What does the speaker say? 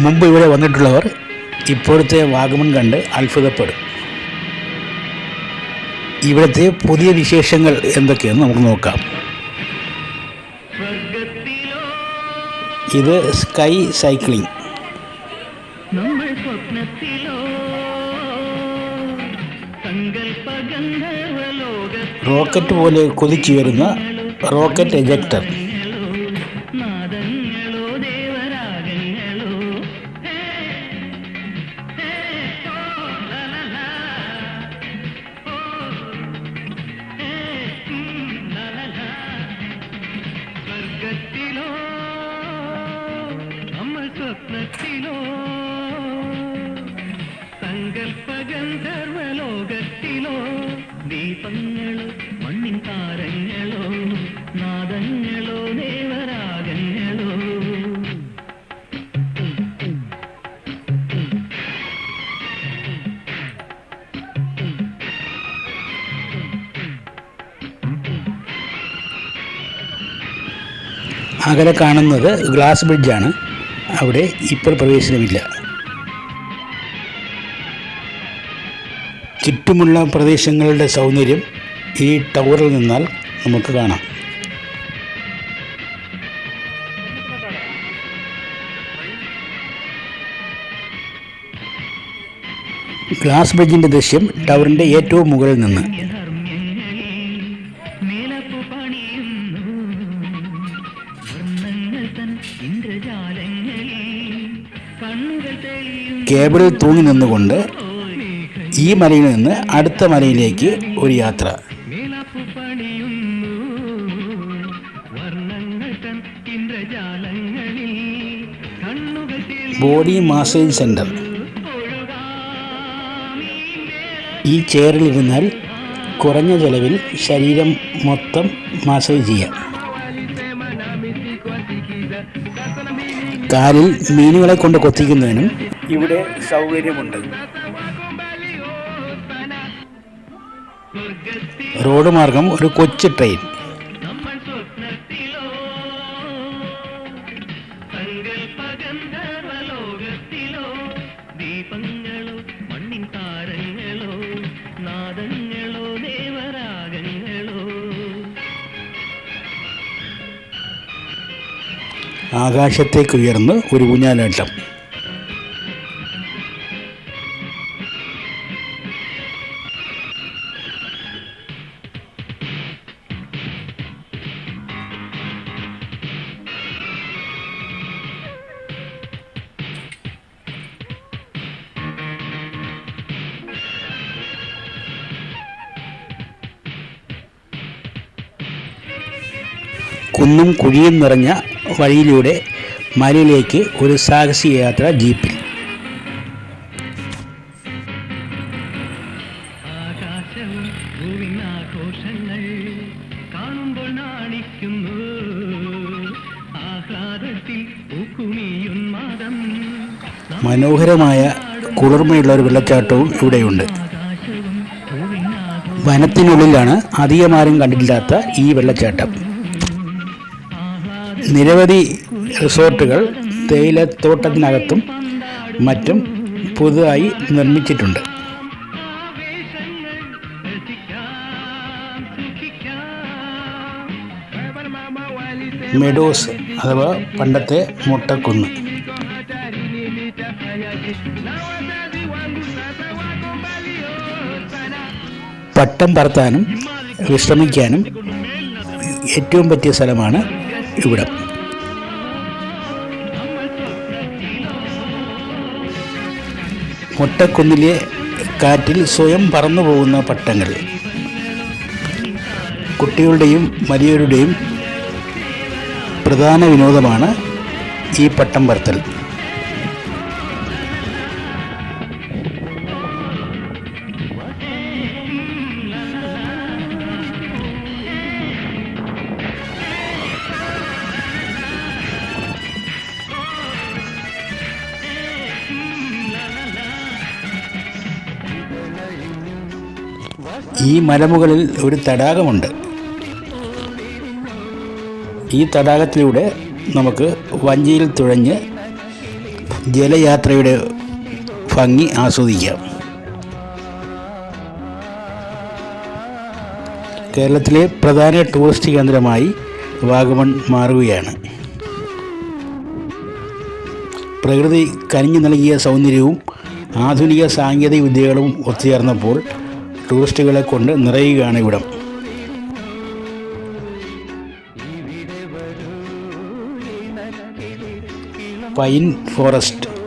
മുമ്പ് ഇവിടെ വന്നിട്ടുള്ളവർ ഇപ്പോഴത്തെ വാഗമൺ കണ്ട് അത്ഭുതപ്പെടും. ഇവിടുത്തെ പുതിയ വിശേഷങ്ങൾ എന്തൊക്കെയെന്ന് നമുക്ക് നോക്കാം. ഇത് സ്കൈ സൈക്ലിംഗ്. റോക്കറ്റ് പോലെ കുതിച്ചുയരുന്ന റോക്കറ്റ് എജക്ടർ. സ്വപ്നത്തിലോ? സങ്കല്പഗന്ധർവലോകത്തിലോ ദീപങ്ങളോ മണ്ണിൻ താരങ്ങളോ നാദങ്ങളോ ദേവരാഗങ്ങളോ? അകലെ കാണുന്നത് ഗ്ലാസ് ബ്രിഡ്ജാണ്. അവിടെ ഇപ്പോൾ പ്രവേശനമില്ല. ചുറ്റുമുള്ള പ്രദേശങ്ങളുടെ സൗന്ദര്യം ഈ ടവറിൽ നിന്നാൽ നമുക്ക് കാണാം. ഗ്ലാസ് ബ്രിഡ്ജിന്റെ ദൃശ്യം ടവറിന്റെ ഏറ്റവും മുകളിൽ നിന്ന്. കേബിളിൽ തൂങ്ങി നിന്നുകൊണ്ട് ഈ മലയിൽ നിന്ന് അടുത്ത മലയിലേക്ക് ഒരു യാത്ര. ബോഡി മാസേജ് സെന്റർ ഈ ചെയറിലിരുന്നാൽ കുറഞ്ഞ ചെലവിൽ ശരീരം മൊത്തം മാസേജ് ചെയ്യാം. കാലിൽ മീനുകളെ കൊണ്ട് കൊത്തിക്കുന്നതിനും ഇവിടെ സൗകര്യമുണ്ട്. റോഡ് മാർഗം ഒരു കൊച്ചു ട്രെയിൻ. ദീപങ്ങളോ മണ്ണിൻ താരങ്ങളോ ആകാശത്തേക്ക് ഉയർന്ന് ഒരു ഊഞ്ഞാലാട്ടം. കുന്നും കുഴിയും നിറഞ്ഞ വഴിയിലൂടെ മലയിലേക്ക് ഒരു സാഹസിക യാത്ര ജീപ്പിൽ കാണുമ്പോൾ നാണിക്കുന്നു. ആഹ്ലാദത്തിൽ പൂക്കുമിയുന്മാദം മനോഹരമായ കുളിർമയുള്ള ഒരു വെള്ളച്ചാട്ടവും ഇവിടെയുണ്ട്. വനത്തിനുള്ളിലാണ് അധികമാരും കണ്ടില്ലാത്ത ഈ വെള്ളച്ചാട്ടം. നിരവധി റിസോർട്ടുകൾ തേയിലത്തോട്ടത്തിനകത്തും മറ്റും പുതുതായി നിർമ്മിച്ചിട്ടുണ്ട്. മെഡോസ് അഥവാ പണ്ടത്തെ മുട്ടക്കുന്ന്. പട്ടം പറത്താനും വിശ്രമിക്കാനും ഏറ്റവും പറ്റിയ സ്ഥലമാണ് ഇവിടം. മുട്ടക്കുന്നിലെ കാറ്റിൽ സ്വയം പറന്നു പോകുന്ന പട്ടങ്ങൾ. കുട്ടികളുടെയും വലിയവരുടെയും പ്രധാന വിനോദമാണ് ഈ പട്ടം പറത്തൽ ഈ മലമുകളിൽ ഒരു തടാകമുണ്ട്. ഈ തടാകത്തിലൂടെ നമുക്ക് വഞ്ചിയിൽ തുഴഞ്ഞ് ജലയാത്രയുടെ ഭംഗി ആസ്വദിക്കാം. കേരളത്തിലെ പ്രധാന ടൂറിസ്റ്റ് കേന്ദ്രമായി വാഗമൺ മാറുകയാണ്. പ്രകൃതി കനിഞ്ഞു നൽകിയ സൗന്ദര്യവും ആധുനിക സാങ്കേതിക വിദ്യകളും ഒത്തുചേർന്നപ്പോൾ ടൂറിസ്റ്റുകളെ കൊണ്ട് നിറയുകയാണ് ഇവിടം. Pine forest.